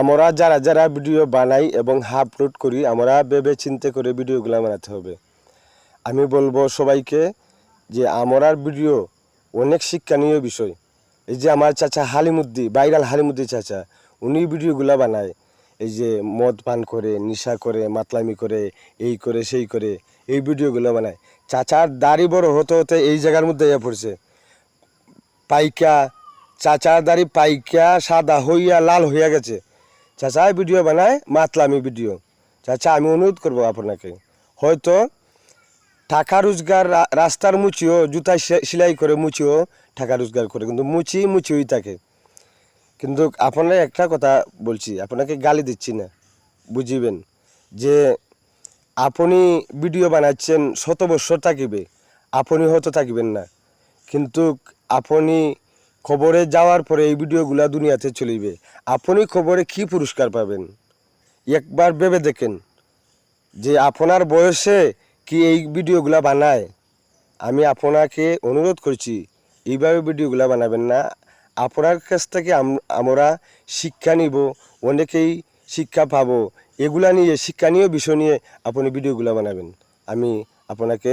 আমরা যারা যারা ভিডিও বানাই এবং আপলোড করি, আমরা ভেবে চিন্তে করে ভিডিওগুলো বানাতে হবে। আমি বলব সবাইকে যে আমরার ভিডিও অনেক শিক্ষণীয় বিষয়। এই যে আমার চাচা হালিমুদ্দি বাইরাল হালিমুদ্দি চাচা, উনি ভিডিওগুলো বানায়। এই যে মদ পান করে, নেশা করে, মাতলামি করে, এই করে, সেই করে, এই ভিডিওগুলো বানায়। চাচার দাড়ি বড় হতে হতে এই জায়গার মধ্যে ইয়ে পড়ছে। পাইকা, চাচার দাড়ি পাইকা, সাদা হইয়া, লাল হইয়া গেছে। চাচা ভিডিও বানায়, মাতলামি ভিডিও। চাচা, আমি অনুরোধ করব আপনাকে। হয়তো টাকা রোজগার রাস্তার মুচিও, জুতা সেলাই করে মুচিও টাকা রোজগার করে, কিন্তু মুচি মুচিই থাকে। কিন্তু আপনার একটা কথা বলছি, আপনাকে গালি দিচ্ছি না, বুঝিবেন? যে আপনি ভিডিও বানাচ্ছেন শত বছর থাকিবে, আপনি হয়তো থাকিবেন না। কিন্তু আপনি খবরে যাওয়ার পরে এই ভিডিওগুলা দুনিয়াতে চলিবে। আপনি খবরে কি পুরস্কার পাবেন? একবার ভেবে দেখেন যে আপনার বয়সে কি এই ভিডিওগুলা বানায়। আমি আপনাকে অনুরোধ করছি, এইভাবে ভিডিওগুলা বানাবেন না। আপনার কাছ থেকে আমরা শিক্ষা নিব, অনেকেই শিক্ষা পাবো। এগুলা নিয়ে শিক্ষণীয় বিষয় নিয়ে আপনি ভিডিওগুলা বানাবেন। আমি আপনাকে